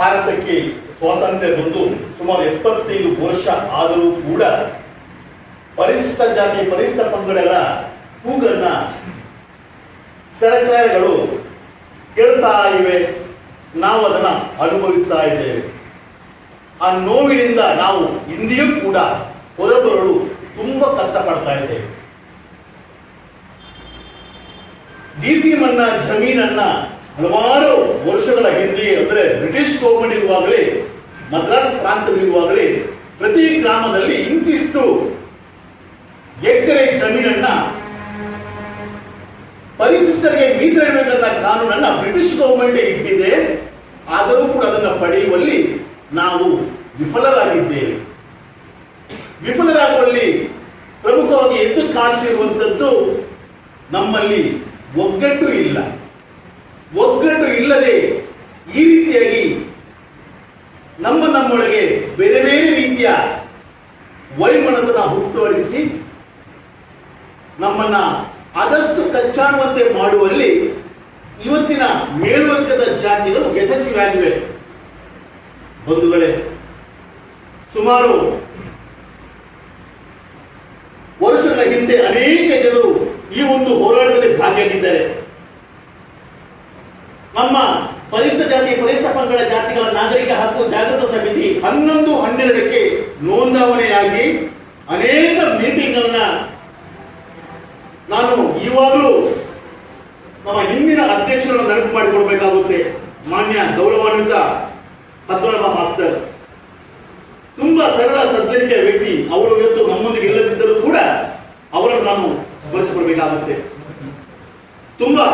ಭಾರತಕ್ಕೆ ಸ್ವಾತಂತ್ರ್ಯ ಬಂದು ಸುಮಾರು ಎಪ್ಪತ್ತೈದು ವರ್ಷ ಆದರೂ ಕೂಡ ಪರಿಶಿಷ್ಟ ಜಾತಿ, ಪರಿಶಿಷ್ಟ ಪಂಗಡಗಳ ಕೂಗನ್ನ ಸರ್ಕಾರಗಳು ಕೇಳ್ತಾ ಇವೆ. ನಾವು ಅದನ್ನ ಅನುಭವಿಸ್ತಾ ಇದ್ದೇವೆ. ಆ ನೋವಿನಿಂದ ನಾವು ಇಂದಿಯೂ ಕೂಡ ಹೊರಬರಲು ತುಂಬಾ ಕಷ್ಟಪಡ್ತಾ ಇದ್ದೇವೆ. ಡಿ ಸಿ ಮನ್ನ ಜಮೀನನ್ನ ಹಲವಾರು ವರ್ಷಗಳ ಹಿಂದೆ ಅಂದ್ರೆ ಬ್ರಿಟಿಷ್ ಗೌರ್ಮೆಂಟ್ ಇರುವಾಗಲೇ, ಮದ್ರಾಸ್ ಪ್ರಾಂತದಲ್ಲಿರುವಾಗಲೇ ಪ್ರತಿ ಗ್ರಾಮದಲ್ಲಿ ಇಂತಿಷ್ಟು ಎಕರೆ ಜಮೀನನ್ನ ಪರಿಶಿಷ್ಟರಿಗೆ ಮೀಸಲಿಡಬೇಕಾದ ಕಾನೂನನ್ನ ಬ್ರಿಟಿಷ್ ಗೌರ್ಮೆಂಟ್ ಇಟ್ಟಿದೆ. ಆದರೂ ಕೂಡ ಅದನ್ನು ಪಡೆಯುವಲ್ಲಿ ನಾವು ವಿಫಲರಾಗಿದ್ದೇವೆ. ವಿಫಲರಾಗುವಲ್ಲಿ ಪ್ರಮುಖವಾಗಿ ಎದ್ದು ಕಾಣ್ತಿರುವಂಥದ್ದು ನಮ್ಮಲ್ಲಿ ಒಗ್ಗಟ್ಟು ಇಲ್ಲ. ಒಗ್ಗಟ್ಟು ಇಲ್ಲದೆ ಈ ರೀತಿಯಾಗಿ ನಮ್ಮ ನಮ್ಮೊಳಗೆ ಬೇರೆ ಬೇರೆ ರೀತಿಯ ವೈಮನಸ್ಸನ್ನ ಹುಟ್ಟುಹಾಡಿಸಿ ನಮ್ಮನ್ನ ಆದಷ್ಟು ಕಚ್ಚಾಡುವಂತೆ ಮಾಡುವಲ್ಲಿ ಇವತ್ತಿನ ಮೇಲ್ವರ್ಗದ ಜಾತಿಗಳು ಯಶಸ್ವಿಯಾಗಿವೆ. ಬಂಧುಗಳೇ, ಸುಮಾರು ವರ್ಷಗಳ ಹಿಂದೆ ಅನೇಕ ಜನರು ಈ ಒಂದು ಹೋರಾಟದಲ್ಲಿ ಭಾಗಿಯಾಗಿದ್ದಾರೆ. ನಮ್ಮ ಪರಿಶಿಷ್ಟ ಜಾತಿ ಪರಿಶಿಷ್ಟ ಪಂಗಡ ಜಾತಿಗಳ ನಾಗರಿಕ ಹಕ್ಕು ಜಾಗೃತ ಸಮಿತಿ ಹನ್ನೊಂದು ಹನ್ನೆರಡಕ್ಕೆ ನೋಂದಾವಣೆಯಾಗಿ ಅನೇಕ ಮೀಟಿಂಗ್ಗಳನ್ನ ನಾನು ಇವಾಗಲೂ ನಮ್ಮ ಹಿಂದಿನ ಅಧ್ಯಕ್ಷರನ್ನು ನೆನಪು ಮಾಡಿಕೊಡ್ಬೇಕಾಗುತ್ತೆ. ಮಾನ್ಯ ಗೌರವಾನ್ವಿತ ಪದ್ಮನಾಭ ಮಾಸ್ತರ್ ತುಂಬಾ ಸರಳ, ಸಜ್ಜನಿಕೆಯ ವ್ಯಕ್ತಿ. ಅವರು ಇವತ್ತು ನಮ್ಮೊಂದಿಗೆ ಇಲ್ಲದಿದ್ದರೂ ಕೂಡ ಅವರನ್ನು ನಾನು ಸ್ಮರಿಸಿಕೊಳ್ಬೇಕಾಗುತ್ತೆ ತುಂಬಾ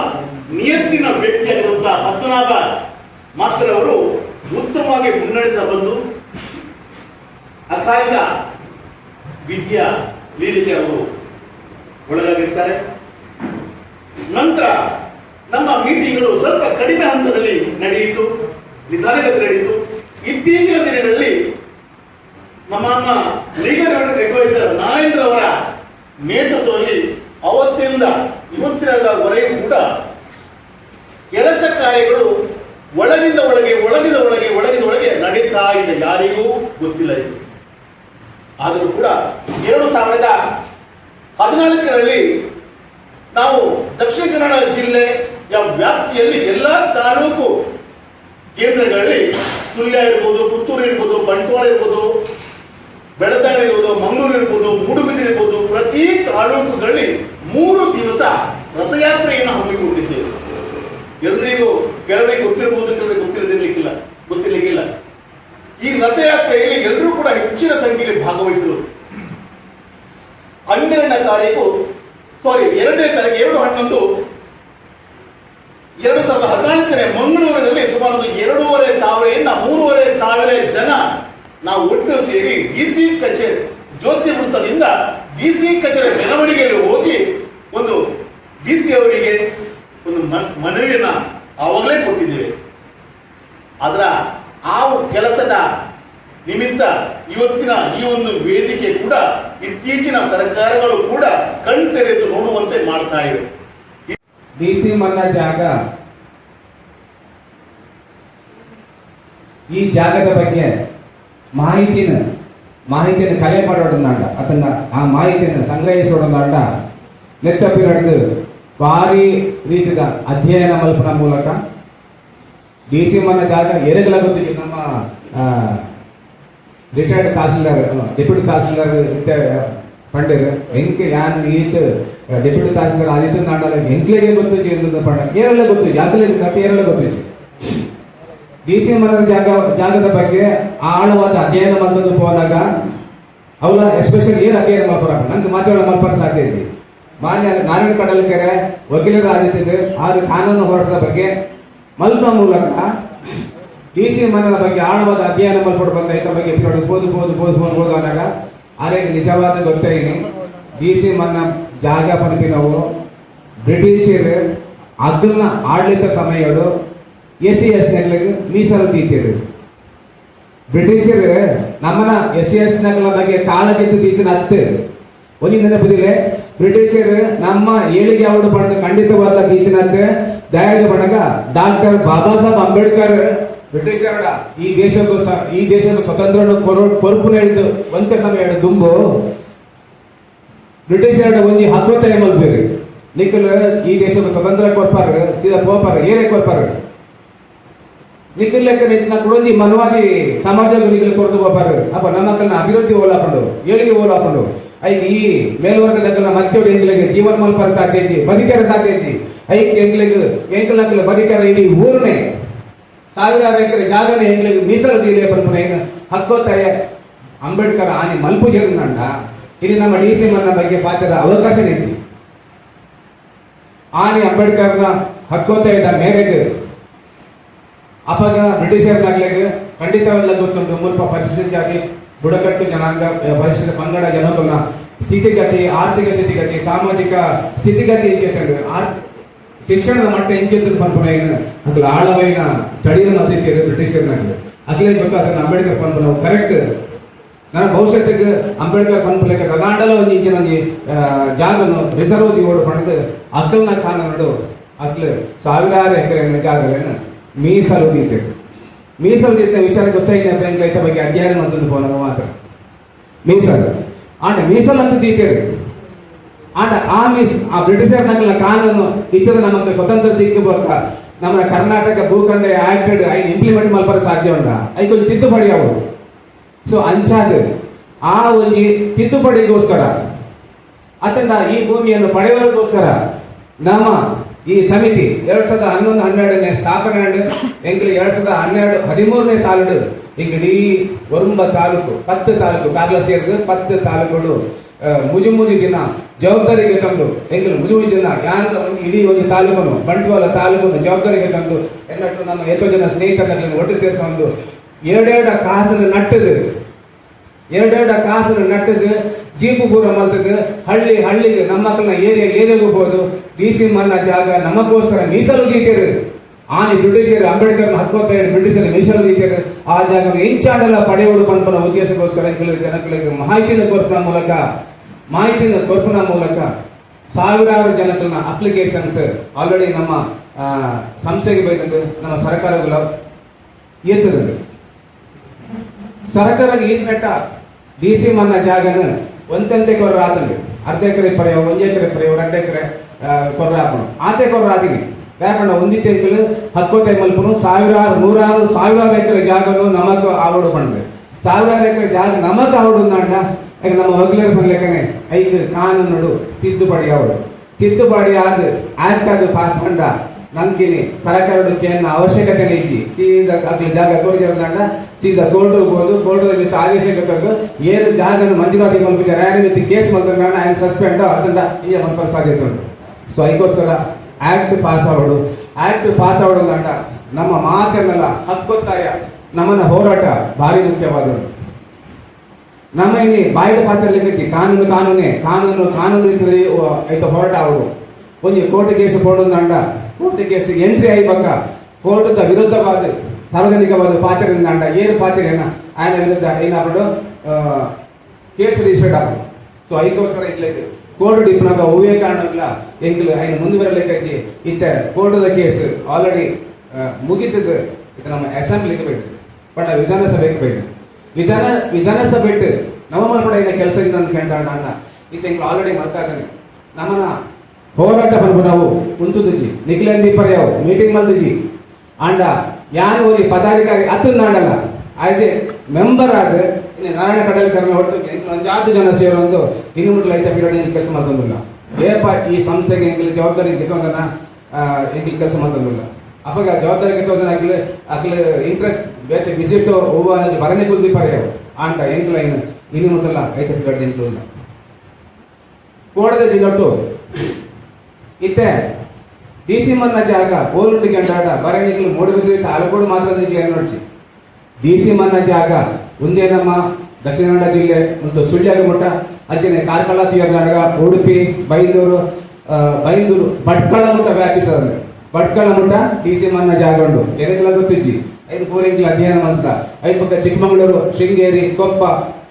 ನಿಯತ್ತಿನ ವ್ಯಕ್ತಿಯಾಗಿರುವಂತಹ ಪದ್ಮನಾಭ ಮಾಸ್ತರ್ ಅವರು ಉತ್ತಮವಾಗಿ ಮುನ್ನಡೆಸ ಬಂದು ಅಕಾಲಿಕ ವಿದ್ಯಾ ಲೀಲೆಗೆ ಅವರು ಒಳಗಾಗಿರ್ತಾರೆ. ನಂತರ ನಮ್ಮ ಮೀಟಿಂಗ್ಗಳು ಸ್ವಲ್ಪ ಕಡಿಮೆ ಹಂತದಲ್ಲಿ ನಡೆಯಿತು, ನಿಧಾನಗತಿ ನಡೆಯಿತು. ಇತ್ತೀಚಿನ ದಿನಗಳಲ್ಲಿ ನಮ್ಮ ಲೀಗಲ್ ಅಡ್ವೈಸರ್ ನಾರೇಂದ್ರ ಅವರ ನೇತೃತ್ವದಲ್ಲಿ ಅವತ್ತಿಂದ ಇವತ್ತಿನವರೆಗೂ ಕೂಡ ಕೆಲಸ ಕಾರ್ಯಗಳು ಒಳಗಿಂದ ಒಳಗೆ ಒಳಗಿನ ಒಳಗೆ, ಒಳಗಿದ ಒಳಗೆ ನಡೀತಾ ಇದೆ. ಯಾರಿಗೂ ಗೊತ್ತಿಲ್ಲ ಇದು. ಆದರೂ ಕೂಡ ಎರಡು ಸಾವಿರದ ಹದಿನಾಲ್ಕರಲ್ಲಿ ನಾವು ದಕ್ಷಿಣ ಕನ್ನಡ ಜಿಲ್ಲೆಯ ವ್ಯಾಪ್ತಿಯಲ್ಲಿ ಎಲ್ಲ ತಾಲೂಕು ಕೇಂದ್ರಗಳಲ್ಲಿ ಸುಳ್ಯ ಇರ್ಬೋದು, ಪುತ್ತೂರು ಇರ್ಬೋದು, ಬಂಟ್ವಾಳ ಇರ್ಬೋದು ಬೆಳತಾಳ ಇರ್ಬೋದು, ಮಂಗಳೂರು ಇರ್ಬೋದು ಮೂಡುಬಿದಿರೆ ಇರ್ಬೋದು, ಪ್ರತಿ ತಾಲೂಕುಗಳಲ್ಲಿ ಮೂರು ದಿವಸ ರಥಯಾತ್ರೆಯನ್ನು ಹಮ್ಮಿಕೊಂಡಿದ್ದೇವೆ. ಎಲ್ರಿಗೂ ಕೆಲವರಿಗೆ ಗೊತ್ತಿರಬಹುದು ಕೆಲವರಿಗೆ ಗೊತ್ತಿರದಿರ್ಲಿಕ್ಕಿಲ್ಲ, ಗೊತ್ತಿರ್ಲಿಕ್ಕಿಲ್ಲ. ಈ ರಥಯಾತ್ರೆಯಲ್ಲಿ ಎಲ್ಲರೂ ಕೂಡ ಹೆಚ್ಚಿನ ಸಂಖ್ಯೆಯಲ್ಲಿ ಭಾಗವಹಿಸಿದರು ಹನ್ನೆರಡನೇ ತಾರೀಕು ಸಾರಿ ಎರಡನೇ ತಾರೀಕು, ಎರಡು ಹನ್ನೊಂದು, ಎರಡು ಸಾವಿರದ ಹದಿನಾಲ್ಕನೇ ಮಂಗಳೂರಿನಲ್ಲಿ ಸುಮಾರು ಎರಡೂವರೆ ಸಾವಿರದಿಂದ ಮೂರುವರೆ ಸಾವಿರ ಜನ ನಾವು ಒಟ್ಟು ಸೇರಿ ಡಿಸಿ ಕಚೇರಿ, ಜ್ಯೋತಿ ವೃತ್ತದಿಂದ ಡಿಸಿ ಕಚೇರಿ ಮೆರವಣಿಗೆಯಲ್ಲಿ ಹೋಗಿ ಒಂದು ಡಿಸಿ ಅವರಿಗೆ ಒಂದು ಮನ್- ಮನವಿಯನ್ನ ಆವಾಗಲೇ ಕೊಟ್ಟಿದ್ದೇವೆ. ಅದರ ಆ ಕೆಲಸದ ನಿಮಿತ್ತ ಇವತ್ತಿನ ಈ ಒಂದು ವೇದಿಕೆ ಕೂಡ ಇತ್ತೀಚಿನ ಸರ್ಕಾರಗಳು ಕೂಡ ಕಣ್ತೆರೆದು ನೋಡುವಂತೆ ಮಾಡ್ತಾ ಇವೆ ಡಿ ಸಿ ಮನ್ನ ಜಾಗ. ಈ ಜಾಗದ ಬಗ್ಗೆ ಮಾಹಿತಿನ ಮಾಹಿತಿಯನ್ನು ಕಲೆ ಮಾಡೋದನ್ನ ಅದನ್ನ ಆ ಮಾಹಿತಿಯನ್ನು ಸಂಗ್ರಹಿಸೋದನ್ನ ನೆತ್ತ ಪಿರಡ್ದು ಭಾರಿ ರೀತಿಯ ಅಧ್ಯಯನ ಮಲ್ಪನ ಮೂಲಕ ಡಿ ಸಿ ಮನ್ನ ಜಾಗ ಎರಗಲ ಗೊತ್ತಿಗೆ ನಮ್ಮ ರಿಟೈರ್ಡ್ ತಹಸೀಲ್ದಾರ್ ಡೆಪ್ಯೂಟಿ ತಹಸೀಲ್ದಾರ್ ಪಂಡರ್ ಎಂಕೆ ಯಾನ್ ಈತ್ ಡೆಪ್ಯೂಟಿ ತಹಸೀಲ್ದಾರ್ ಆದಿತ್ಯ ನಾಡಲ ಎಂಕ್ಲೆಗೆ ಗೊತ್ತು ಎಂದು ಪಂಡ ಕೇರಳ ಗೊತ್ತು ಯಾಕಲೆ ಕೇರಳ ಗೊತ್ತಿತ್ತು ಡಿ ಸಿ ಮನ ಜಾಗ ಜಾಗದ ಬಗ್ಗೆ ಆಳವಾದ ಅಧ್ಯಯನ ಬಂದದ್ದು ಹೋದಾಗ ಅವಳ ಎಸ್ಪೆಷಲಿ ಏನು ಅಧ್ಯಯನ ಮಾಡ್ಕೊರ ನಂಗೆ ಮಾತಾಡೋ ಮಲ್ಪರ ಸಾಧ್ಯ ಇದೆ ಮಾನ್ಯ ನಾರಾಯಣ ಕಡಲ್ಕೆರೆ ವಕೀಲರ ಆದಿತ್ಯದ ಹಾಗೂ ಕಾನೂನು ಹೋರಾಟದ ಬಗ್ಗೆ ಮಲ್ಪ ಮೂಲಕ ಡಿ ಸಿ ಮನದ ಬಗ್ಗೆ ಆಳವಾದ ಅಧ್ಯಯನ ಮಲ್ಪಟ್ಟು ಬಂದ ಈತ ಬಗ್ಗೆ ಬೋದು ಬೋದು ಬೋದು ಬೋದು ಅಂದಾಗ ಆದರೆ ನಿಜವಾದ ಗೊತ್ತಾಯಿನಿ ಡಿ ಸಿ ಮನ್ನ ಜಾಗ ಪನಪಿನವು ಬ್ರಿಟಿಷರು ಅದನ್ನ ಆಡಳಿತ ಸಮಯಗಳು ಎ ಸಿ ಎಸ್ ನೆಗ್ಲಿಗೆ ಮೀಸಲು ತೀತಿರು ಬ್ರಿಟಿಷರು ನಮ್ಮನ ಎಸ್ ಸಿ ಎಸ್ ನಗಲ ಬಗ್ಗೆ ಕಾಲಗೆತ್ತು ತೀತಿನ ಅತ್ತೆ ಒಂದು ನೆನಪುದಿಲ್ಲ ಬ್ರಿಟಿಷರು ನಮ್ಮ ಏಳಿಗೆ ಅವರು ಪಡೆದ ಖಂಡಿತವಾದ ತೀತಿನ ಹತ್ತು ದಯಾದ ಪಡಗ ಡಾಕ್ಟರ್ ಬಾಬಾ ಸಾಹೇಬ್ ಅಂಬೇಡ್ಕರ್. ಬ್ರಿಟಿಷರ ಈ ದೇಶಕ್ಕೂ ಈ ದೇಶದ ಸ್ವತಂತ್ರ ಕೊರಪು ಹೇಳಿದ್ದು ಒಂದೇ ಸಮಯ ದುಂಬು. ಬ್ರಿಟಿಷರ ಹತ್ತು ಟೈಮ್ ಮಲ್ಬೇರಿ ನಿಖಲ್, ಈ ದೇಶದ ಸ್ವತಂತ್ರ ಕೊರ್ಪಾರ ಸೀದಾ ಪೋಪಾರ, ಏನೇ ಕೊರ್ಪಾರ ನಿಖಲ್ ಲೆಕ್ಕ ನಿಂತ ಮನವಾದಿ ಸಮಾಜ ನಿಖಲ್ ಕೊರತು ಪೋಪಾರ ಅಪ್ಪ, ನಮ್ಮ ಅಭಿವೃದ್ಧಿ ಓಲಾಕೊಂಡು ಏಳಿಗೆ ಓಲಾಪಂಡು. ಐಕ್ ಈ ಮೇಲ್ವರ್ಗದ ಮತ್ತೊಡು ಎಂಗ್ಲಿಗೆ ಜೀವನ ಮಲ್ಪರ ಸಾಧ್ಯ ಐತಿ ಬದುಕ್ಯಾರ ಸಾಧ್ಯ ಐತಿ ಐ ಎಂಗ್ಲಿಗೆ ಎಂಕಲ್ ನಕ್ಕಲ ಬದುಕ್ಯಾರ ಇಡೀ ಊರನೇ. ಸಾವಿರಾರು ಎಕರೆ ಜಾಗನ ಎಂಗ್ಲಿಗೆ ಮೀಸಲು ತೀಲೆ ಪನ್ಪುನ ಏನು ಅಂಬೇಡ್ಕರ್ ಆನೆ ಮಲ್ಪು ಜರುಂದಂಡ ಇಲ್ಲಿ ನಮ್ಮ ಡಿ ಸಿ ಮನ್ನ ಬಗ್ಗೆ ಪಾತ್ರದ ಅವಕಾಶ ನೀತಿ. ಆನೆ ಅಂಬೇಡ್ಕರ್ನ ಹಕ್ಕೋತಾಯದ ಮೇರೆಗೆ ಅಪಗ ಬ್ರಿಟಿಷರ್ನಾಗ್ಲಿಗೆ ಖಂಡಿತವೆಲ್ಲ ಗೊತ್ತುಂಟು. ಮುಲ್ಪ ಪರಿಸ್ಥಿತಿ ಜಾತಿ ಬುಡಕಟ್ಟು ಜನಾಂಗ ಪರಿಶಿಷ್ಟ ಪಂಗಡ ಜನಗಳ ಸ್ಥಿತಿಗತಿ, ಆರ್ಥಿಕ ಸ್ಥಿತಿಗತಿ, ಸಾಮಾಜಿಕ ಸ್ಥಿತಿಗತಿ ಶಿಕ್ಷಣದ ಮಟ್ಟ ಹೆಂಚಿದ್ರು ಪನ್ಪುನ ಅಕ್ಲ ಆಳವೈನ ಸ್ಟಡಿನ ಬ್ರಿಟಿಷರ್ ಬ್ರಿಟಿಷರ್ನಾಗ್ಲಿ ಅಕ್ಲೇ ಜೊತೆ ಅದನ್ನ ಅಂಬೇಡ್ಕರ್ ನಾವು ಕರೆಕ್ಟ್ ನಾನು ಭವಿಷ್ಯತ್ತಿಗೆ ಅಂಬೇಡ್ಕರ್ ಪನ್ಪುಲೆಕ್ಕ ಕರ್ನಾಟಕ ಒಂದು ಇಂಚಿನ ಜಾಗ ರಿಸರ್ವ್ ಓಡು ಪಡೆದು ಅಕ್ಕಲ್ನ ಕಾನೂನು ಅಕ್ಲು ಸಾವಿರಾರು ಎಕರೆ ಜಾಗಗಳನ್ನು ಮೀಸಲು ದೀತೆ ಮೀಸಲು ದೀತೆ ವಿಚಾರ ಗೊತ್ತಾಗಿದೆ ಬ್ಯಾಂಕ್ ರೈತ ಬಗ್ಗೆ ಅಧ್ಯಯನ ಮಾಡ್ತಿದ್ದು ಪೋನ ಮಾತ್ರ. ಮೀಸಲ್. ಆಂಡ ಮೀಸಲ್ ಅಂತ ದೀತೇರಿ ಆಂಡ ಆ ಮೀಸ್ ಆ ಬ್ರಿಟಿಷರ್ ನಗಲ ಕಾನೂನು ಇತ್ತದ ನಮಗೆ ಸ್ವತಂತ್ರ ದಿಕ್ಕಬೇಕ ನಮ್ಮ ಕರ್ನಾಟಕ ಭೂಖಂಡ ಆಕ್ಟೆಡ್ ಐನ್ ಇಂಪ್ಲಿಮೆಂಟ್ ಮಲ್ಪರ ಸಾಧ್ಯ ಉಂಟ? ಐಕೊಂದು ತಿದ್ದುಪಡಿ ಅವರು ಸೊ ಅಂಚಾದ ಆ ಒಂದು ತಿದ್ದುಪಡಿಗೋಸ್ಕರ ಅತಂದ ಈ ಭೂಮಿಯನ್ನು ಪಡೆಯುವದಕ್ಕೋಸ್ಕರ ನಮ್ಮ ಈ ಸಮಿತಿ ಎರಡ್ ಸಾವಿರದ ಹನ್ನೊಂದು, ಹನ್ನೆರಡನೇ ಸ್ಥಾಪನೆ ಎಂಕ್ಲಿ ಎರಡ್ ಸಾವಿರದ ಹನ್ನೆರಡು, ಹದಿಮೂರನೇ ಸಾಲಡು ಈಗ ಇಡೀ ತಾಲೂಕು, ಪತ್ತು ತಾಲೂಕು ಕಾರ್ಲ ಸೇರಿದ ಪತ್ತು ತಾಲೂಕುಗಳು ಮುಜು ಮುಜು ದಿನ ಜವಾಬ್ದಾರಿಗೆ ತಂದು ಎಂಕಲು ಮುಜು ಮುಜು ದಿನ ಒಂದು ಇಡೀ ಒಂದು ತಾಲೂಕನ್ನು, ಬಂಟ್ವಾಳ ತಾಲೂಕನ್ನು ಜವಾಬ್ದಾರಿಗೆ ತಂದು ಎನ್ನಟ್ಟು ನಮ್ಮ ಎಷ್ಟೋ ಜನ ಸ್ನೇಹಿತರನ್ನು ಒಟ್ಟು ಸೇರಿಸೊಂದು ಎರಡೆರಡ ಕಾಸನ್ನು ನಟ್ಟದು ಎರಡೆರಡ ಕಾಸನ್ನು ನಟ್ಟದು ಜೀಪು ಪೂರ ಮಲ್ತದ ಹಳ್ಳಿ, ಹಳ್ಳಿಗೆ ನಮ್ಮ ಮಕ್ಕಳನ್ನ ಏರಿಯಾ, ಏರಿಯಾಗೂ ಹೋದು ಡಿ ಸಿ ಜಾಗ ನಮಗೋಸ್ಕರ ಮೀಸಲು ದೀತಿರು ಆನೆ ಬ್ರಿಟಿಷರು ಅಂಬೇಡ್ಕರ್ ಹಕ್ಕೋತ ಬ್ರಿಟಿಷರ ಮೀಸಲು ದೀತಿರು ಆ ಜಾಗ ಇಂಚಾಡಲ್ಲ ಪಡೆಯೋಡು ಪಂಪನ ಉದ್ದೇಶಕ್ಕೋಸ್ಕರ ಕೆಲವು ಜನಗಳಿಗೆ ಮಾಹಿತಿಯನ್ನು ಕೊರ್ಪನ ಮೂಲಕ ಮಾಹಿತಿಯನ್ನು ಕೊರ್ಪನ ಮೂಲಕ ಸಾವಿರಾರು ಜನಗಳನ್ನ ಅಪ್ಲಿಕೇಶನ್ಸ್ ಆಲ್ರೆಡಿ ನಮ್ಮ ಸಂಸ್ಥೆಗೆ ಬೈದಂತೆ ನಮ್ಮ ಸರ್ಕಾರ ಎತ್ತದಂದು ಸರ್ಕಾರ ಈ ನೆಟ್ಟ ಡಿ ಸಿ ಮನ್ನ ಜಾಗನ ಒಂದಂತೆ ಕೊರ ಆತಂಗೆ ಅರ್ಧ ಎಕರೆ ಪಡೆಯೋ, ಒಂದು ಎಕರೆ ಪಡೆಯೋ ಎರಡು ಎಕರೆ ಕೊರ್ರ ಹಾಕೋಣ. ಆತೆ ಕೊರ್ರ ಆತೀನಿ ಯಾಕಂದ್ರೆ ಒಂದಿತ್ತೆ ಹತ್ತು ಟೈಮ್ ಮಲ್ಪನು ಸಾವಿರಾರು, ನೂರಾರು, ಸಾವಿರಾರು ಎಕರೆ ಜಾಗನು ನಮಕ್ ಆವಡು ಬಂದ್ರೆ ಸಾವಿರಾರು ಎಕರೆ ಜಾಗ ನಮಕ್ ಆವಡು ನಾಂಡ ಈಗ ನಮ್ಮ ಹೊಗ್ಲರ್ ಬರ್ಲೇಕನೆ ಐದು ಕಾನೂನು ತಿದ್ದುಪಡಿ ಅವಳು ತಿದ್ದುಪಡಿ ಆದ ಆಕ್ಟ್ ಪಾಸ್ ಕಂಡ ನಮ್ಗಿನಿ ಸರ್ಕಾರದ ಚೇನ್ನ ಅವಶ್ಯಕತೆ ಐತಿ ಸೀದಾ ಅಗ್ಲ ಜಾಗ ತೋರಿಸಿದಂಡ ಸೀದಾ ಕೋರ್ಟ್ ಹೋಗ್ಬೋದು ಕೋರ್ಟ್ ಆದೇಶ ತಂದು ಏನು ಜಾಗನ ಮಂಜೂರಾತಿ ಮಲ್ಪಿದೆ ರಾಯನ ಮಿತಿ ಕೇಸ್ ಮಲ್ಕೊಂಡ ఆయన ಸಸ್ಪೆಂಡ್ ಅದರಿಂದ ಈಗ ಮಲ್ಪರ ಸಾಧ್ಯತೆ ಉಂಟು ಸೊ ಅದಕ್ಕೋಸ್ಕರ ಆಕ್ಟ್ ಪಾಸ್ ಆಗೋಡು ಆಕ್ಟ್ ಪಾಸ್ ಆಗೋಡು ಅಂದ ನಮ್ಮ ಮಾತನ್ನೆಲ್ಲ ಹಕ್ಕೊತ್ತಾಯ ನಮ್ಮನ್ನ ಹೋರಾಟ ಭಾರಿ ಮುಖ್ಯವಾದದ್ದು ನಮ್ಮ ಇಲ್ಲಿ ಬಾಯಿಡ ಪಾತ್ರ ಲೆಕ್ಕಕ್ಕೆ ಕಾನೂನು ಕಾನೂನೇ ಕಾನೂನು ಕಾನೂನು ಇದ್ರೆ ಆಯ್ತು ಹೋರಾಟ ಅವರು ಒಂದು court case ಕೊಡೋದಂಡ court case entry ಆಯ್ಬೇಕ ಕೋರ್ಟ್ ವಿರುದ್ಧವಾದ ಸಾರ್ವಜನಿಕವಾದ ಪಾತ್ರ ಕಂಡ ಏನು ಪಾತ್ರೆಯನ್ನ ಆಯ್ನ ವಿರುದ್ಧ ಏನಾದ್ರು ಕೇಸ್ ರಿಜಿಸ್ಟರ್ಡ್ ಆಗ ಸೊ ಅದಕ್ಕೋಸ್ಕರ ಇಲ್ಲೇ ಕೋರ್ಟ್ ಡಿಪ್ನಾಗ ಕಾರಣ ಉಲ್ಲ ಎಂಗ್ಲು ಆಯ್ನ ಮುಂದುವರಲಿಕ್ಕೈತಿ ಇತ್ತ ಕೋರ್ಟ್ದ ಕೇಸ್ ಆಲ್ರೆಡಿ ಮುಗಿತದ. ಇದು ನಮ್ಮ ಅಸೆಂಬ್ಲಿಗೆ ಬೇಕು. ಬಟ್ ವಿಧಾನಸಭೆಗೆ ಬೇಕು. ವಿಧಾನ ವಿಧಾನಸಭೆ ನಮ್ಮ ಮಾಡ್ಬಿಡ ಏನ ಕೆಲಸ ಇದೆ ಅನ್ಕೊಂಡ ಅಣ್ಣ ಇತ್ತ ಆಲ್ರೆಡಿ ಮಾಡ್ತಾ ಇದ್ದಾನೆ ನಮ್ಮನ್ನ ಹೋರಾಟ ಬಂದು ನಾವು. ಕುಂತುದುಜಿ ನಿಖಿಲೇಂದಿ ಪರ್ಯಾವು ಮೀಟಿಂಗ್ ಮಲ್ದುಜಿ ಅಂಡ ಯಾರು ಹೋಗಿ ಪದಾಧಿಕಾರಿ ಅತ್ತು ನಾಡಲ್ಲ. ಆಸ್ ಎ ಮೆಂಬರ್ ಆದ, ಇನ್ನು ನಾರಾಯಣ ಕಡಲ್ ಕರ್ಮ ಹೊರತು ಹತ್ತು ಜನ ಸೇರೊಂದು ಇನ್ನು ಮುಟ್ಲ ಐತ ಏನು ಕೆಲಸ ಮಾಡ್ತಂದಿಲ್ಲ. ಏಪ ಈ ಸಂಸ್ಥೆಗೆ ಹೆಂಗಿಲ್ಲ ಜವಾಬ್ದಾರಿ ಆ ಎಂಗಿಲ್ ಕೆಲಸ ಮಾಡ್ತಂದಿಲ್ಲ. ಅವಾಗ ಜವಾಬ್ದಾರಿ ಕಿತ್ತೋದನ್ನ ಆಗ್ಲಿ ಆಗ್ಲಿ ಇಂಟ್ರೆಸ್ಟ್ ಬೇತೆ ವಿಸಿಟ್ ಹೋಗುವ ಬರನೆ ಕುಲ್ದಿ ಪರ್ಯಾವು. ಆಂಟ ಹೆಂಗಿಲ್ಲ ಇನ್ನು ಇನ್ನು ಮುಟ್ಟಲ್ಲ ಐತೆ ಬಿಡೋಣ ಇಲ್ಲ. ಕೋಡದ ದಿನಟ್ಟು ಇತ್ತೆ ಡಿ ಸಿ ಮನ್ನ ಜಾಗ ಬೋಲ್ಡ್ ಗಂಟಾಡ ಬರಣಿಗಳು ಮೂಡುಬಿದ್ರೆ ತಾಲೂಕೋಡು ಮಾತ್ರ ನೋಡ್ಚಿ ಡಿ ಸಿ ಮನ್ನ ಜಾಗ ಒಂದೇ ನಮ್ಮ ದಕ್ಷಿಣ ಕನ್ನಡ ಜಿಲ್ಲೆ, ಮತ್ತು ಸುಳ್ಯದ ಮಠ ಅಂಚನೆ ಕಾರ್ಕಳ ತೀರ್ನಾಡಗ ಉಡುಪಿ, ಬೈಂದೂರು ಬೈಂದೂರು, ಭಟ್ಕಳ ಮಠ ವ್ಯಾಪಿಸದಂದ್ರೆ ಭಟ್ಕಳ ಮಠ ಡಿ ಸಿ ಮನ್ನ ಜಾಗ ಉಂಡು ಎರೆಗಳ ಗೊತ್ತಿಜ್ಜಿ ಐದು ಪೂರಿಂಗ್ಲ ಅಧ್ಯಯನ ಮಂತ್ರ ಐದು ಪಕ್ಕ ಚಿಕ್ಕಮಗಳೂರು ಶೃಂಗೇರಿ ಕೊಪ್ಪ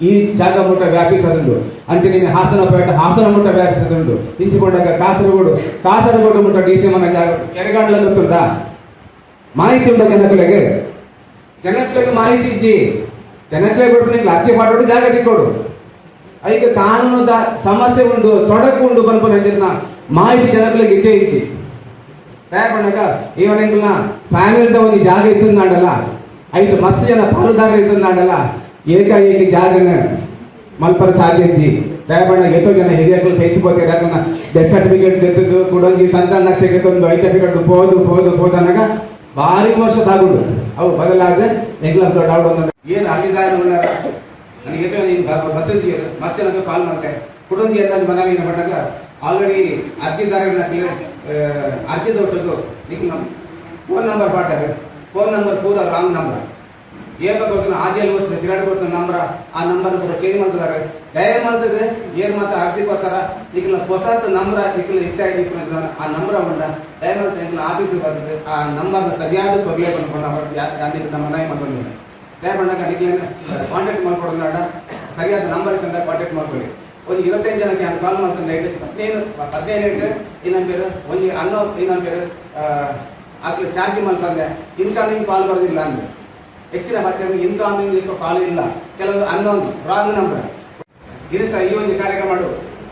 ಈ ಜಾಗ ಮಠ ವ್ಯಾಪಿಸದುಂಡು ಅಂಚನೆ ಹಾಸನಪೇಟ ಹಾಸನ ಮಠ ವ್ಯಾಪಿಸದುಂಡು ಇಂಚಿಕೊಂಡಾಗ ಕಾಸರಗೋಡು ಕಾಸರಗೋಡು ಮಠ ಡಿ ಸಿ ಮನ್ನ ಜಾಗ ಕೆರೆಗಾಡ್ಲ ಗೊತ್ತುಂಟಾ ಮಾಹಿತಿ ಉಂಟ ಜನಗಳಿಗೆ ಜನಕ್ಲೆಗ್ ಮಾಹಿತಿ ಇಜ್ಜಿ ಜನಕ್ಲೆ ಕೊಟ್ಟು ನಿಂಗೆ ಅರ್ಜಿ ಮಾಡೋಡು ಜಾಗ ತಿಕ್ಕೋಡು ಅದಕ್ಕೆ ಕಾನೂನದ ಸಮಸ್ಯೆ ಉಂಡು ತೊಡಕು ಉಂಡು ಬಂದ್ಕೊಂಡು ಮಾಹಿತಿ ಜನಕ್ಲೆಗ್ ಇಜ್ಜೆ ಇಜ್ಜಿ ತಯಾಪಣ್ಣಗ ಇವನ್ ಎಂಕಲ್ನ ಫ್ಯಾಮಿಲಿದ ಒಂದು ಜಾಗ ಇತ್ತಂದಾಂಡಲ್ಲ ಐದು ಮಸ್ತ್ ಜನ ಪಾಲುದಾರ ನಾಡಲ್ಲ. ಏಕಾಏಕಿ ಜಾಗನ ಮಲ್ಪರ ಸಾಧ್ಯತಿ ದಯಪಣ್ಣ ಎಷ್ಟೋ ಜನ ಹಿರಿಯರು ಸೈತ್ ಹೋಗ್ತಾರೆ ಅದನ್ನ ಡೆತ್ ಸರ್ಟಿಫಿಕೇಟ್ ತೆಗೆದು ಕೊಡೋಂಜಿ ಸಂತಾನ ನಕ್ಷೆಗೆ ತಂದು ಸರ್ಟಿಫಿಕೇಟ್ ಹೋದು ಹೋದು ಹೋದು ಭಾರಿ ವರ್ಷ ತಾಗೊಂಡು ಅವು ಬದಲಾದ್ರೆ ಎಂಕ್ಲ ದೊಡ್ಡ ಒಂದು ಏನು ಉಳ್ಳಾರ ನನಗೆ ಎಷ್ಟೋ ನೀನು ಬರ್ತಿದ್ದೀಯ ಮಸ್ತ್ ಜನಕ್ಕೆ ಕಾಲ್ ಮಾಡ್ತೆ ಕುಟುಂಬಿ ಅಂತ ಮನವಿನ ಪಟ್ಟಾಗ ಆಲ್ರೆಡಿ ಅರ್ಜಿದಾರರ ಅರ್ಜಿ ದೊಡ್ಡದು. ಈಗ ನಮ್ಮ ಫೋನ್ ನಂಬರ್ ಪಾಟರ್ ಫೋನ್ ನಂಬರ್ ಪೂರ ರಾಂಗ್ ನಂಬರ್ ಏಕ ಕೊಡ್ತಾನೆ ಆಜೆಲ್ ಅಲ್ವಸ್ತಾರೆ ಗಿರಾಡ್ ಕೊಡ್ತಾನೆ ನಂಬರ್ ಆ ನಂಬರ್ ಕೂಡ ಚೇಂಜ್ ಮಾಡ್ತಿದ್ದಾರೆ. ದಯ ಮಾಡ್ತದೆ ಏನ್ ಮಾತ ಅರ್ಜಿ ಕೊಡ್ತಾರ? ಈಗ ಹೊಸತ್ ನಂಬರ್ ಈಗ ಇತ್ತ ಇದ್ದಿತ್ತು ಆ ನಂಬರ್ ಉಂಡ ದಯ ಮಾಡ್ತಾ ಈಗ ಆಫೀಸಿಗೆ ಬರ್ತದೆ ಆ ನಂಬರ್ ಸರಿಯಾದ ಕೊಡ್ಲೇ ಬಂದ್ಕೊಂಡು ಗಾಂಧಿ ನಮ್ಮ ಮನೆ ಮಾಡ್ಕೊಂಡಿದ್ದಾರೆ ದಯ ಮಾಡಾಗ ನಿಖಿಲ್ ಕಾಂಟ್ಯಾಕ್ಟ್ ಮಾಡ್ಕೊಡೋಣ ಸರಿಯಾದ ನಂಬರ್ ಇತ್ತಂದ್ರೆ ಕಾಂಟ್ಯಾಕ್ಟ್ ಮಾಡ್ಕೊಳ್ಳಿ. ಒಂದು ಇಪ್ಪತ್ತೈದು ಜನಕ್ಕೆ ನಾನು ಕಾಲ್ ಮಾಡ್ತಾನೆ ನೈಟ್ ಹದಿನೈದು ಹದಿನೈದು ಇನ್ನೊಂದು ಬೇರೆ ಒಂದು ಅನ್ನೋ ಬೇರೆ ಆಗ್ಲಿ ಚಾರ್ಜ್ ಮಾಡ್ಕೊಂಡೆ ಇನ್ಕಮಿಂಗ್ ಕಾಲ್ ಬರೋದಿಲ್ಲ ಅಂದ್ರೆ ಹೆಚ್ಚಿನ ಮಾಧ್ಯಮ ಇನ್ಕಮಿಂಗ್ ಕಾಲ್ ಇಲ್ಲ. ಕೆಲವೊಂದು ಅನ್ನೊಂದು ರಾಂಗ್ ನಂಬರ್ ಇದಕ್ಕೆ ಈ ಒಂದು ಕಾರ್ಯಕ್ರಮ ಮಾಡು.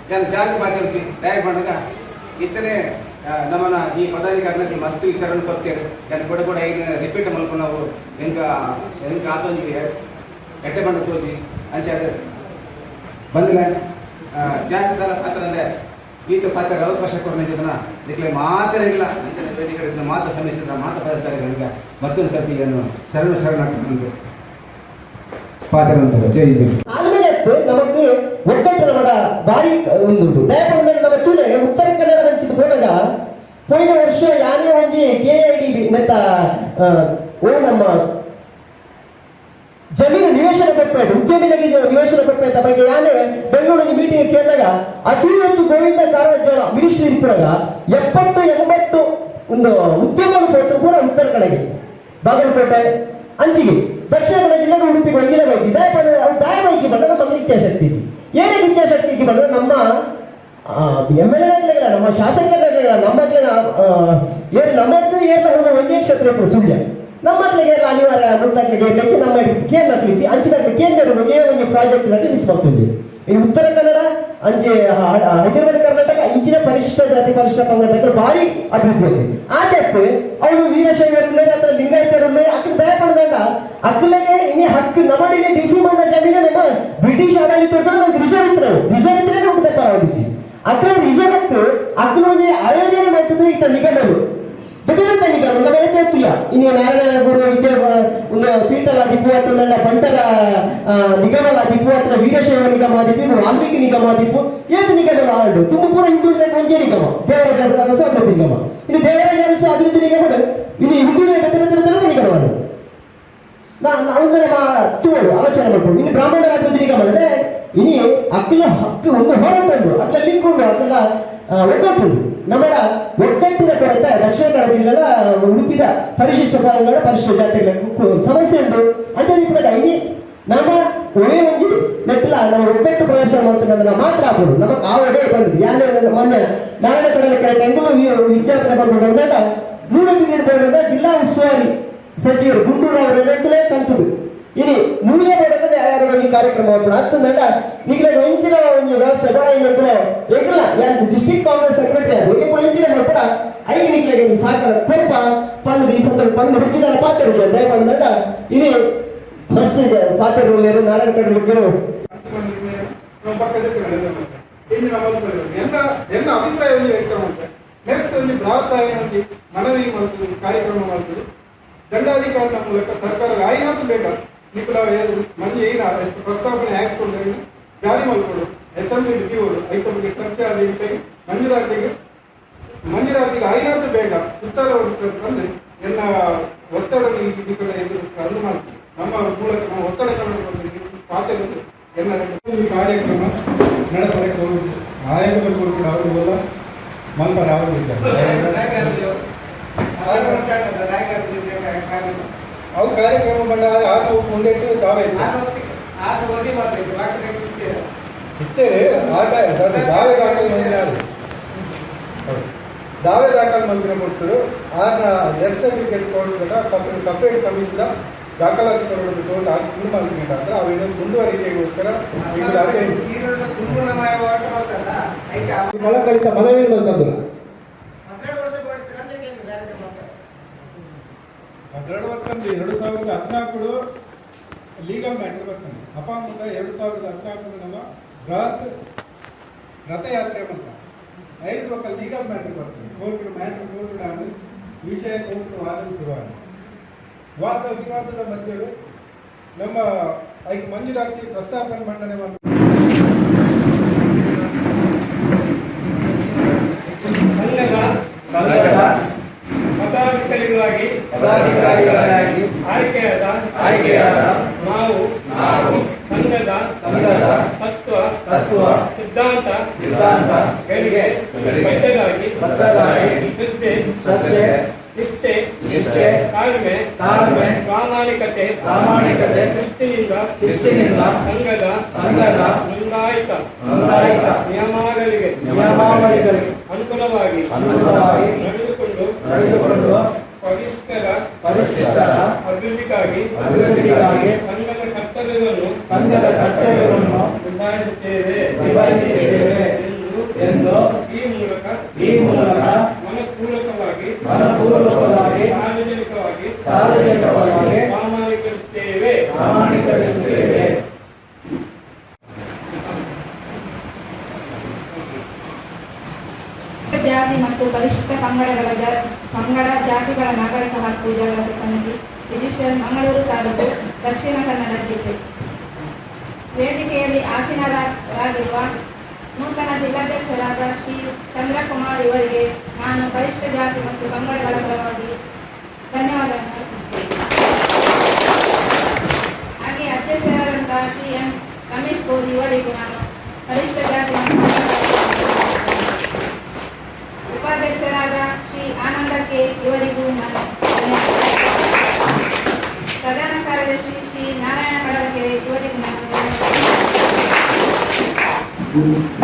ನಾನು ಜಾಸ್ತಿ ಮಾತಾಡ್ತಿ ದಯವಿಟ್ಟು ಮಾಡಾಗ ಇತ್ತನೇ ಆ, ನಮ್ಮನ್ನ ಈ ಪದಾಧಿಕಾರಿಗಳಿಗೆ ಮಸ್ತ್ ವಿಚಾರ ಕೊಡ್ತೇವೆ. ನಾನು ಕೂಡ ಕೂಡ ಈಗ ರಿಪೀಟ್ ಮಾಡ್ಕೊಂಡು ನಾವು ಎಂಕ ಎಂಕ ಆತೊಂದಿಗೆ ಎಟ್ಟೆ ಬಂದು ತೋಜಿ ಬಂದಿಲ್ಲ. ಜಾಸ್ತಿ ತರ ಪಾತ್ರ ಅಂದ್ರೆ ಈತ ಪಾತ್ರ ಅವಕಾಶ ಕೊಡ್ತಿದ್ದನ ಅದಕ್ಕೆ ಮಾತ್ರ ಇಲ್ಲ. ಅಂತ ವೇದಿಕೆಗಳಿಂದ ಮಾತ್ರ ಸಮಿತಿಯಿಂದ ಮಾತ್ರ ಪದಾಧಿಕಾರಿಗಳಿಗೆ ಮತ್ತೊಂದು ಸರ್ತಿ ಇದನ್ನು ಶರಣ ಶರಣ ಪಾತ್ರ ಅಂತ ನಮಗೆ ಒಂದು ದಯಪಂದ್ರೆ ನಮ್ಮ ಉತ್ತರ ಕನ್ನಡ ಹಂಚಿದ ಹೋದಾಗ ವರ್ಷ ಯಾನೇ ಒಂಜಿ ಕೆ ಐ ಡಿ ಮತ್ತ ಓ ನಮ್ಮ ಜಮೀನು ನಿವೇಶನ ಕಟ್ಟಬೇಡ ಉದ್ಯಮಿಗಳಿಗೆ ನಿವೇಶನ ಕಟ್ಟಬೇಕ ಬಗ್ಗೆ ಯಾನೇ ಬೆಂಗಳೂರಿಗೆ ಮೀಟಿಂಗ್ ಕೇಳಿದಾಗ ಅತಿ ಹೆಚ್ಚು ಗೋವಿಂದ ಕಾರಜೋಳ ಮಿನಿಸ್ಟ್ರಿ ಇರುವಾಗ ಎಪ್ಪತ್ತು, ಎಂಬತ್ತು ಒಂದು ಉದ್ಯಮಗಳು ಕೊಟ್ಟರು ಕೂಡ ಉತ್ತರ ಕಡೆಗೆ. ಬಾಗಲಕೋಟೆ, ಅಂಚಿಗೆ, ದಕ್ಷಿಣ ಕನ್ನಡ ಜಿಲ್ಲೆಗೆ ಉಡುಪಿ ಮಂಜಿನ ಬೈಕಿ. ದಯ ಬಂದ ಅವು ದಯ ಬೈಕಿ ಬಂದ್ರೆ ನಮ್ಮ ಇಚ್ಛಾಶಕ್ತಿ ಇತ್ತು ಏನೇ ಇಚ್ಛಾಶಕ್ತಿ ಇತ್ತು ಬಂದ್ರೆ ನಮ್ಮ ಎಂ ಎಲ್ ಎಗಳ ನಮ್ಮ ಶಾಸಕರ ನಮ್ಮ ಏನು ನಮ್ಮ ಹತ್ರ ಏನು ಒಂದೇ ಕ್ಷೇತ್ರ ಸುಳ್ಯ. ನಮ್ಮ ಮಕ್ಕಳಿಗೆಲ್ಲ ಅನಿವಾರ್ಯ ಗೊತ್ತಾಗ್ತದೆ ಹೆಚ್ಚು ನಮ್ಮ ಕೇಂದ್ರ ತಿಳಿಸಿ ಅಂಚಿನಲ್ಲಿ ಕೇಂದ್ರ ಬಗ್ಗೆ ಒಂದು ಪ್ರಾಜೆಕ್ಟ್ನಲ್ಲಿ ನಿಸ್ಬಾಗ್ತದೆ ಈ ಉತ್ತರ ಕನ್ನಡ, ಅಂಚೆ ಹೈದರಾಬಾದ್, ಕರ್ನಾಟಕ, ಇಂಚಿನ ಪರಿಶಿಷ್ಟ ಜಾತಿ ಪರಿಶಿಷ್ಟ ಪಂಗಡಗಳು ಭಾರಿ ಅಭಿವೃದ್ಧಿ ಆ ಆದಪ್ಪ ಅವಳು ವೀರಶೈವರನ್ನೇ ಅಥವಾ ಲಿಂಗಾಯತರನ್ನೇ ಅಕ್ಕ ದಯ ಪಡೆದಾಗ ಅಕ್ಕಲಗೆ ಇನ್ನೇ ಹಕ್ಕು ನಮಡಿಲಿ ಡಿ ಸಿ ಮಂಡ ಜಮೀನ ನಮ್ಮ ಬ್ರಿಟಿಷ್ ಆಡಳಿತ ರಿಸರ್ವ್ ಇತ್ತು ರಿಸರ್ವ್ ಇದ್ರೆ ನಮ್ಗೆ ದಪ್ಪ ಆಗಿತ್ತು ರಿಸರ್ವ್ ಅಕ್ಕಳು ಆಯೋಜನೆ ಮಾಡ್ತದೆ ಈತ ನಿಗಮಗಳು ನಿಗಮ ನಮ್ಮ ಎತ್ತಿಲ್ಲ ಇನ್ನು ನಾರಾಯಣ ಗುರು ವಿದ್ಯೆ ಪೀಠಲ ದಿಪ್ಪು ಅಥವಾ ನಿಗಮಲ ದಿಪ್ಪು ಅಥವಾ ವೀರಶೈವ ನಿಗಮ ದಿಪ್ಪು ವಾಲ್ಮೀಕಿ ನಿಗಮ ದಿಪ್ಪು ಏತ ನಿಗಮಗಳು ಆಡು ತುಂಬ ಪೂರ ಹಿಂದುಳಿದ ಕೊಂಚೆ ನಿಗಮ ದೇವರಾಜ ಅರಸ ಅಭಿವೃದ್ಧಿ ನಿಗಮ ಇನ್ನು ದೇವರ ಅಭಿವೃದ್ಧಿ ನಿಗಮ ಇನ್ನು ಹಿಂದುಳಿದ ಬೆತ್ತ ಬೆತ್ತ ಬೆತ್ತ ನಿಗಮಗಳು ಒಂದು ನಮ್ಮ ತೋಳು ಆಲೋಚನೆ ಮಾಡ್ಕೊಂಡು ಇನ್ನು ಬ್ರಾಹ್ಮಣರ ಅಭಿವೃದ್ಧಿ ನಿಗಮ ಇನಿ ಅಕ್ಕಿನ ಹಕ್ಕು ಒಂದು ಹೋರಾಟ ಅಕ್ಕಲ ಲಿಂಕ್ ಅದನ್ನ ಒಗ್ಗಟ್ಟು ನಮ್ಮ ಒಗ್ಗಟ್ಟಿನ ಕೊರತೆ ದಕ್ಷಿಣ ಕನ್ನಡ ಜಿಲ್ಲೆಯ ಉಡುಪಿದ ಪರಿಶಿಷ್ಟ ಭಾಗಗಳ ಪರಿಶಿಷ್ಟ ಜಾತಿಗಳ ಸಮಸ್ಯೆ ಉಂಟು. ಅಂಚನೆ ಕೂಡ ಇನಿ ನಮ್ಮ ಒಳ್ಳೆ ಒಂದು ನೆಟ್ಟಲ ನಮ್ಮ ಒಗ್ಗಟ್ಟು ಪ್ರದರ್ಶನ ಮಾಡ್ತಕ್ಕಂಥ ಮಾತ್ರ ಆಗ್ಬೋದು ನಮ್ಮ ಒಡೆ ಬಂದು ಯಾರು ಮೊನ್ನೆ ನಾರಾಯಣ ಕಡಲ ಕೆರೆ ಟೆಂಗಲು ವಿದ್ಯಾರ್ಥಿ ಬಂದು ಬಂದಾಗ ಮೂರು ಪಿರಿಯಡ್ ಜಿಲ್ಲಾ ಉಸ್ತುವಾರಿ ಸಚಿವರು ಗುಂಡೂರು ಅವರ ನೆಟ್ಟಲೇ ಕಲ್ತದು ಇನಿ ಮೂಲೆ ಬೋರ್ಡ್ ಯಾರು ಈ ಕಾರ್ಯಕ್ರಮ ನಟ ನಿಗ್ಲ ಹೆಂಚಿನ ಒಂದು ವ್ಯವಸ್ಥೆ ಎಗ್ಲ ಯಾರು ಡಿಸ್ಟ್ರಿಕ್ಟ್ ಕಾಂಗ್ರೆಸ್ ಸೆಕ್ರೆಟರಿ ಅದು ಈಗ ಹೆಂಚಿನ ಮಾಡ್ಕೊಡ ಐದು ಸಾಕಾರ ಕೊರಪ ಪಣ್ಣದ ಈ ಸಂದರ್ಭ ಪಣ್ಣು ಹೆಚ್ಚಿನ ಪಾತ್ರ ದಯಮಾಡಿ ನಟ ಇನಿ ಮಸ್ತ್ ಇದೆ. ಪಾತ್ರಗಳು ನಾರಾಯಣ ಎಲ್ಲ ಎಲ್ಲ ಅಭಿಪ್ರಾಯವನ್ನು ವ್ಯಕ್ತ ಮಾಡ್ತಾರೆ ಮನವಿ ಮಾಡ್ತೀವಿ, ಕಾರ್ಯಕ್ರಮ ಮಾಡ್ತೀವಿ. ದಂಡಾಧಿಕಾರಿಗಳ ಮೂಲಕ ಸರ್ಕಾರ ಆಯ್ನಾತು ಬೇಗ ನಿಖಲ ಮಂಜು ಏನ ಎಷ್ಟು ಪ್ರಸ್ತಾವನೆ ಹಾಕಿಕೊಂಡು ಜಾರಿ ಮಾಡಿಕೊಡು ಅಸೆಂಬ್ಲಿ ಐತ ಬಗ್ಗೆ ಚರ್ಚೆ ಆದ ರೀತಿಯಾಗಿ ಮಂಜೂರಾತಿಗೆ ಮಂಜೂರಾತಿಗೆ ಐನಾದ್ರು ಬೇಗ ಉತ್ತರ ತಂದ್ರೆ ಎಲ್ಲ ಒತ್ತಡ ಈ ಈ ಕಡೆ ಎದುರು ಅದು ಮಾಡ್ತೀವಿ ನಮ್ಮ ಮೂಲಕ ನಾವು ಒತ್ತಡ ಪಾತ್ರ ಎಲ್ಲ ಈ ಕಾರ್ಯಕ್ರಮ ನಡೆಸಬೇಕು ನಾಯಕರು ಕೂಡ ಅವರು ಎಲ್ಲ ಮಲ್ಪರ ಅವರು ಅವು ಕಾರ್ಯಕ್ರಮ ಬಂದಾಗ ಆರು ಮುಂದಿಟ್ಟು ತಾವೇ ಇತ್ತೇವೆ ದಾವೆ ದಾಖಲೆ ಮಂದಿರ. ದಾವೆ ದಾಖಲೆ ಮಂದಿರ ಕೊಡ್ತಾರೆ. ಆಗ ಎಸ್ ಸರ್ಟಿಫಿಕೇಟ್ ಕೊಡ್ತಾರೆ ಸಪ್ರೇಟ್ ಸಪ್ರೇಟ್ ಸಮಿತಿಯಿಂದ ದಾಖಲಾತಿ ತಗೊಂಡು ತೋಟ ಆ ಶುರು ಮಾಡ್ತೀನಿ ಅಂದ್ರೆ ಮುಂದುವರಿಕೆಗೋಸ್ಕರ ಮಳೆ ಕಲಿತ ಮನೆ ಮನವಿ ಬಂದದ್ದು. ಹನ್ನೆರಡು ವರ್ಷ ಅಂದ್ರೆ ಎರಡು ಸಾವಿರದ ಹದಿನಾಲ್ಕು ಲೀಗಲ್ ಮ್ಯಾಟರ್ ಬರ್ತದೆ. ಮುಂದ ಎರಡು ಸಾವಿರದ ಹದಿನಾಲ್ಕು ನಮ್ಮ ಬೃಹತ್ ರಥಯಾತ್ರೆ ಬಂತ ಐದು ಪಕ್ಕ ಲೀಗಲ್ ಮ್ಯಾಟರ್ ಬರ್ತದೆ. ಕೋರ್ಟ್ ಮ್ಯಾಟರ್ ಕೋರ್ಟ್ ಅಂದ್ರೆ ವಿಷಯ ಕೋರ್ಟ್ ವಾದ ಶುರುವಾದ ವಾದ, ವಿವಾದದ ಮಧ್ಯೆ ನಮ್ಮ ಐದು ಮಂಜೂರಾತಿ ಪ್ರಸ್ತಾಪನೆ ಮಂಡನೆ ಮಾಡಿ ಸಂಘದ ಪದಾಧಿಕಾರಿಗಳಾಗಿ ಆಯ್ಕೆಯಾದ ಆಯ್ಕೆಯಾದ ನಾವು ನಾವು ಸಂಘದ ಸಂಘದ ತತ್ವ ತತ್ವ ಸಿದ್ಧಾಂತ ಸಿದ್ಧಾಂತ ಗಳಿಗೆ ಗಳಿಗೆ ಬದ್ಧರಾಗಿ ಬದ್ಧರಾಗಿ ಶ್ರದ್ಧೆ ನಿಷ್ಠೆ ನಿಷ್ಠೆ ತಾಳ್ಮೆ ತಾಳ್ಮೆ ಪ್ರಾಮಾಣಿಕತೆ ಪ್ರಾಮಾಣಿಕತೆ ಶಿಸ್ತಿನಿಂದ ಶಿಸ್ತಿನಿಂದ ಸಂಘದ ಸಂಘದ ನೋಂದಾಯಿತ ನೋಂದಾಯಿತ ನಿಯಮಾವಳಿಗೆ ನಿಯಮಾವಳಿಗಳಿಗೆ ಅನುಗುಣವಾಗಿ ಅನುಗುಣವಾಗಿ ನಡೆದುಕೊಂಡು ನಡೆದುಕೊಂಡು ಪರಿಶಿಷ್ಟರ ಅಭಿವೃದ್ಧಿಗಾಗಿ ಅಭಿವೃದ್ಧಿಗಾಗಿ ಸಂಘದ ಕರ್ತವ್ಯವನ್ನು ಸಂಘದ ಕರ್ತವ್ಯವನ್ನು ನಿಭಾಯಿಸುತ್ತೇವೆ ನಿಭಾಯಿಸುತ್ತೇವೆ ಎಂದು ಈ ಮೂಲಕ ಈ ಮೂಲಕ ಮನಪೂರ್ವಕವಾಗಿ ಮನಪೂರ್ವಕವಾಗಿ ಸಾರ್ವಜನಿಕವಾಗಿ ಸಾರ್ವಜನಿಕವಾಗಿ ಪ್ರಾಮಾಣಿಕರಿಸುತ್ತೇವೆ. ಪ್ರಾಮಾಣಿಕರಿಸುತ್ತೇವೆ. ಜಾತಿ ಮತ್ತು ಪರಿಶಿಷ್ಟ ಪಂಗಡಗಳ ಜಾ- ಪಂಗಡ ಜಾತಿಗಳ ನಾಗರಿಕ ಹಕ್ಕು ಜಾಗೃತ ಸಮಿತಿ. ರಿಜಿಸ್ಟರ್ ಮಂಗಳೂರು ತಾಲೂಕು ದಕ್ಷಿಣ ಕನ್ನಡ ಜಿಲ್ಲೆ. ವೇದಿಕೆಯಲ್ಲಿ ಆಸೀನರಾಗಿರುವ ನೂತನ ಜಿಲ್ಲಾಧ್ಯಕ್ಷರಾದ ಶ್ರೀ ಚಂದ್ರಕುಮಾರ್ ಇವರಿಗೆ ನಾನು ಪರಿಷ್ಠ ಜಾತಿ ಮತ್ತು ಪಂಗಡಗಳ ಪರವಾಗಿ ಧನ್ಯವಾದಗಳನ್ನು ಅರ್ಪಿಸುತ್ತೇನೆ. ಹಾಗೆ ಅಧ್ಯಕ್ಷರಾದಂತಹ ಶ್ರೀ ಎಂ. ರಮೇಶ್ ಗೋಧಿ ಇವರಿಗೆ ನಾನು ಪರಿಷ್ಠ ಜಾತಿ ಮತ್ತು ಪಂಗಡಗಳ ಉಪಾಧ್ಯಕ್ಷರಾದ ಶ್ರೀ ಆನಂದ ಕೆ ಇವರಿಗೂ ನಾನು ಧನ್ಯವಾದ. ಪ್ರಧಾನ ಕಾರ್ಯದರ್ಶಿ ಶ್ರೀ